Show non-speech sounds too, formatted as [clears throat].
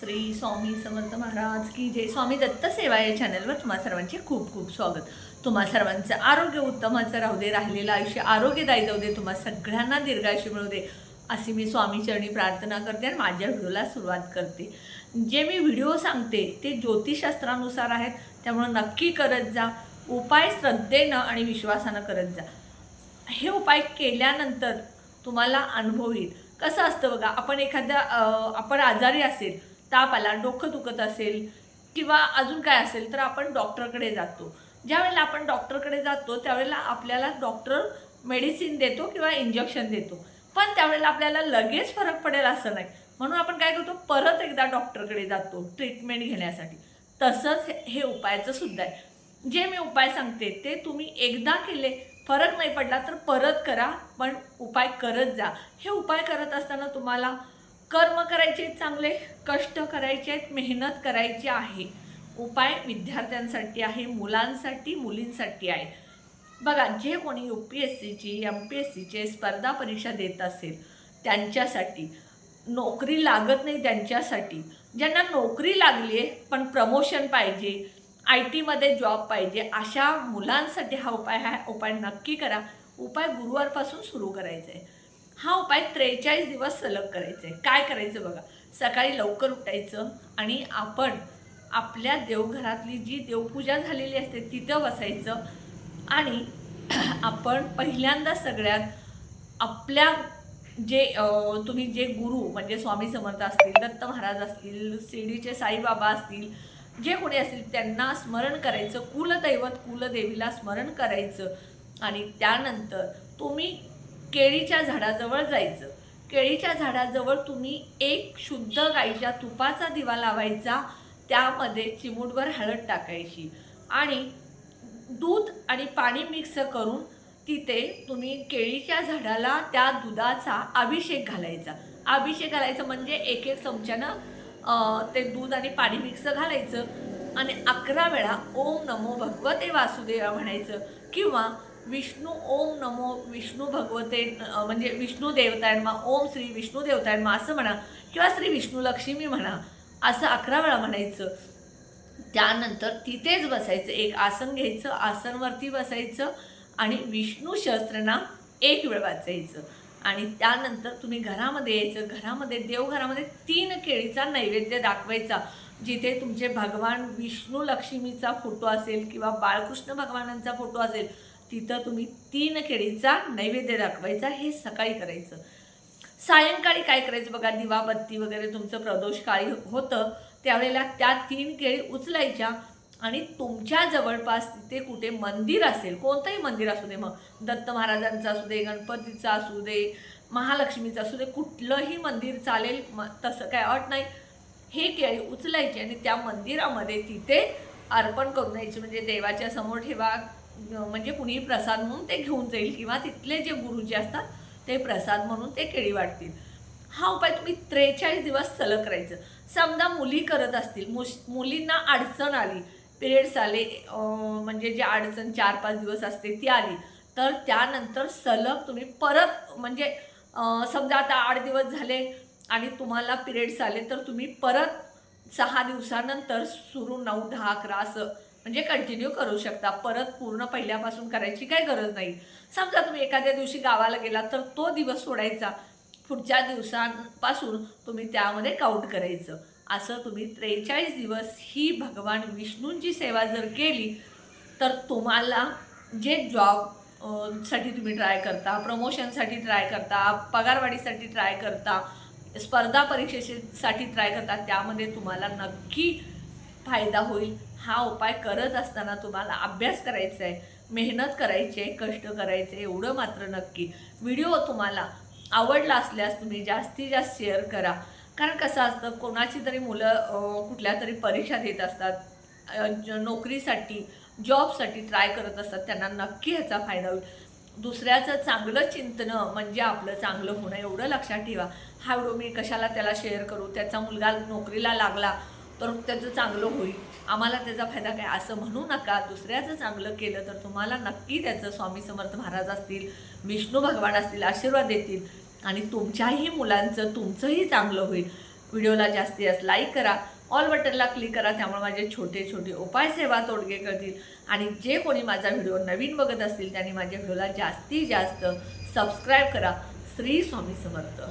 श्री स्वामी समर्थ महाराज की जय. स्वामी दत्त सेवा या चॅनलवर तुम्हा सर्वांचे खूप खूप स्वागत. तुम्हा सर्वांचं आरोग्य उत्तमाचं राहू दे राहिलेलं आयुष्य आरोग्यदायी जाऊ दे तुम्हा सगळ्यांना दीर्घायुष्य मिळू दे अशी मी स्वामीचरणी प्रार्थना करते आणि माझ्या व्हिडिओला सुरुवात करते. जे मी व्हिडिओ सांगते ते ज्योतिषशास्त्रानुसार आहेत त्यामुळे नक्की करत जा उपाय श्रद्धेनं आणि विश्वासानं करत जा. हे उपाय केल्यानंतर तुम्हाला अनुभव येईल. कसं असतं बघा आपण एखाद्या आपण आजारी असेल ताप आला डोकं दुखत असेल किंवा अजून काय असेल तर आपण डॉक्टरकडे जातो. ज्यावेळेला आपण डॉक्टरकडे जातो त्यावेळेला आपल्याला डॉक्टर मेडिसिन देतो किंवा इंजेक्शन देतो. पण त्यावेळेला आपल्याला लगेच फरक पडेल असं नाही. म्हणून आपण काय करतो परत एकदा डॉक्टरकडे जातो ट्रीटमेंट घेण्यासाठी. तसंच हे- हे उपायाचं सुद्धा आहे. जे मी उपाय सांगते ते तुम्ही एकदा केले फरक नाही पडला तर परत करा पण उपाय करत जा. हे उपाय करत असताना तुम्हाला कर्म करायचे आहेत चांगले कष्ट करायचे आहेत मेहनत करायची आहे. उपाय विद्यार्थ्यांसाठी आहे मुलांसाठी मुलींसाठी आहे. बघा जे कोणी यू पी एस सीची एम पी एस सीचे स्पर्धा परीक्षा देत असेल त्यांच्यासाठी नोकरी लागत नाही त्यांच्यासाठी. ज्यांना नोकरी लागली आहे पण प्रमोशन पाहिजे आय टीमध्ये जॉब पाहिजे अशा मुलांसाठी हा उपाय हा उपाय नक्की करा. उपाय गुरुवारपासून सुरू करायचा आहे. हा उपाय त्रेचाळीस दिवस सलग करायचा. आहे काय करायचं बघा? सकाळी लवकर उठायचं आणि आपण आपल्या देवघरातली जी देवपूजा झालेली असते तिथं बसायचं आणि [clears throat] आपण पहिल्यांदा सगळ्यात आपल्या जे तुम्ही जे गुरु म्हणजे स्वामी समर्थ असतील दत्त महाराज असतील शिर्डीचे साईबाबा असतील जे कोणी असतील त्यांना स्मरण करायचं. कुलदैवत कुलदेवीला स्मरण करायचं आणि त्यानंतर तुम्ही केळीच्या झाडाजवळ जायचं. केळीच्या झाडाजवळ तुम्ही एक शुद्ध गाईच्या तुपाचा दिवा लावायचा त्यामध्ये चिमूटभर हळद टाकायची आणि दूध आणि पाणी मिक्स करून तिथे तुम्ही केळीच्या झाडाला त्या दुधाचा अभिषेक घालायचा. अभिषेक घालायचं म्हणजे एक एक चमच्यानं ते दूध आणि पाणी मिक्स घालायचं आणि अकरा वेळा ओम नमो भगवते वासुदेवा म्हणायचं किंवा विष्णू ओम नमो विष्णू भगवते म्हणजे विष्णू देवतायनमा ओम श्री विष्णू देवतायनमा असं म्हणा किंवा श्री विष्णू लक्ष्मी म्हणा असं अकरा वेळा म्हणायचं. त्यानंतर तिथेच बसायचं एक आसन घ्यायचं आसनवरती बसायचं आणि विष्णू सहस्त्रनाम एक वेळ वाचायचं. आणि त्यानंतर तुम्ही घरामध्ये यायचं घरामध्ये देवघरामध्ये तीन केळीचा नैवेद्य दाखवायचा जिथे तुमचे भगवान विष्णू लक्ष्मीचा फोटो असेल किंवा बाळकृष्ण भगवानांचा फोटो असेल तिथं तुम्ही तीन केळीचा नैवेद्य दाखवायचा हे सकाळी करायचं. सायंकाळी काय करायचं बघा दिवाबत्ती वगैरे तुमचं प्रदोष काळी होतं त्यावेळेला त्या तीन केळी उचलायच्या आणि तुमच्या जवळपास तिथे कुठे मंदिर असेल कोणतंही मंदिर असू दे मग दत्त महाराजांचं असू दे गणपतीचं असू दे महालक्ष्मीचं असू दे कुठलंही मंदिर चालेल म तसं काय अट नाही. हे केळी उचलायची आणि त्या मंदिरामध्ये तिथे अर्पण करून द्यायची म्हणजे देवाच्या समोर ठेवा म्हणजे कुणी प्रसाद म्हणून ते घेऊन जाईल किंवा तिथले जे गुरुजी असतात ते प्रसाद म्हणून ते केळी वाटतील हा उपाय तुम्ही त्रेचाळीस दिवस सलग करायचं. समजा मुली करत असतील मुश मुलींना अडचण आली पिरियड्स आले म्हणजे जे अडचण चार पाच दिवस असते ती आली तर त्यानंतर सलग तुम्ही परत म्हणजे समजा आता आठ दिवस झाले आणि तुम्हाला पिरियड्स आले तर तुम्ही परत सहा दिवसानंतर सुरू नऊ दहा अकरा असं म्हणजे कंटिन्यू करू शकता. परत पूर्ण पहिल्यापासून करायची काही गरज नाही. समजा तुम्ही एखाद्या दिवशी गावाला गेला तर तो दिवस सोडायचा. पुढच्या दिवसांपासून तुम्ही त्यामध्ये काउंट करायचं. असं तुम्ही त्रेचाळीस दिवस ही भगवान विष्णूंची सेवा जर केली तर तुम्हाला जे जॉबसाठी तुम्ही ट्राय करता प्रमोशनसाठी ट्राय करता पगारवाढीसाठी ट्राय करता स्पर्धा परीक्षेसाठी ट्राय करता त्यामध्ये तुम्हाला नक्की फायदा होईल. हा उपाय करत असताना तुम्हाला अभ्यास करायचा आहे मेहनत करायची आहे कष्ट करायचे एवढं मात्र नक्की. व्हिडिओ तुम्हाला आवडला असल्यास तुम्ही जास्तीत जास्त शेअर करा. कारण कसं असतं कोणाची तरी मुलं कुठल्या तरी परीक्षा देत असतात नोकरीसाठी जॉबसाठी ट्राय करत असतात त्यांना नक्की ह्याचा फायदा होईल. दुसऱ्याचं चांगलं चिंतनं म्हणजे आपलं चांगलं होणं एवढं लक्षात ठेवा. हा व्हिडिओ मी कशाला त्याला शेअर करू? त्याचा मुलगा नोकरीला लागला तर त्याचं चांगलं होईल. आम्हाला त्याचा फायदा काय? असं म्हणू नका. दुसऱ्याचं चांगलं केलं तर तुम्हाला नक्की त्याचं स्वामी समर्थ महाराज असतील विष्णू भगवान असतील आशीर्वाद देतील आणि तुमच्याही मुलांचं तुमचंही चांगलं होईल. व्हिडिओला जास्तीत जास्त लाईक करा. ऑल बटनला क्लिक करा. त्यामुळे माझे छोटे छोटे उपाय सेवा तोडगे करतील. आणि जे कोणी माझा व्हिडिओ नवीन बघत असतील त्यांनी माझ्या व्हिडिओला जास्तीत जास्त सबस्क्राईब करा. श्री स्वामी समर्थ.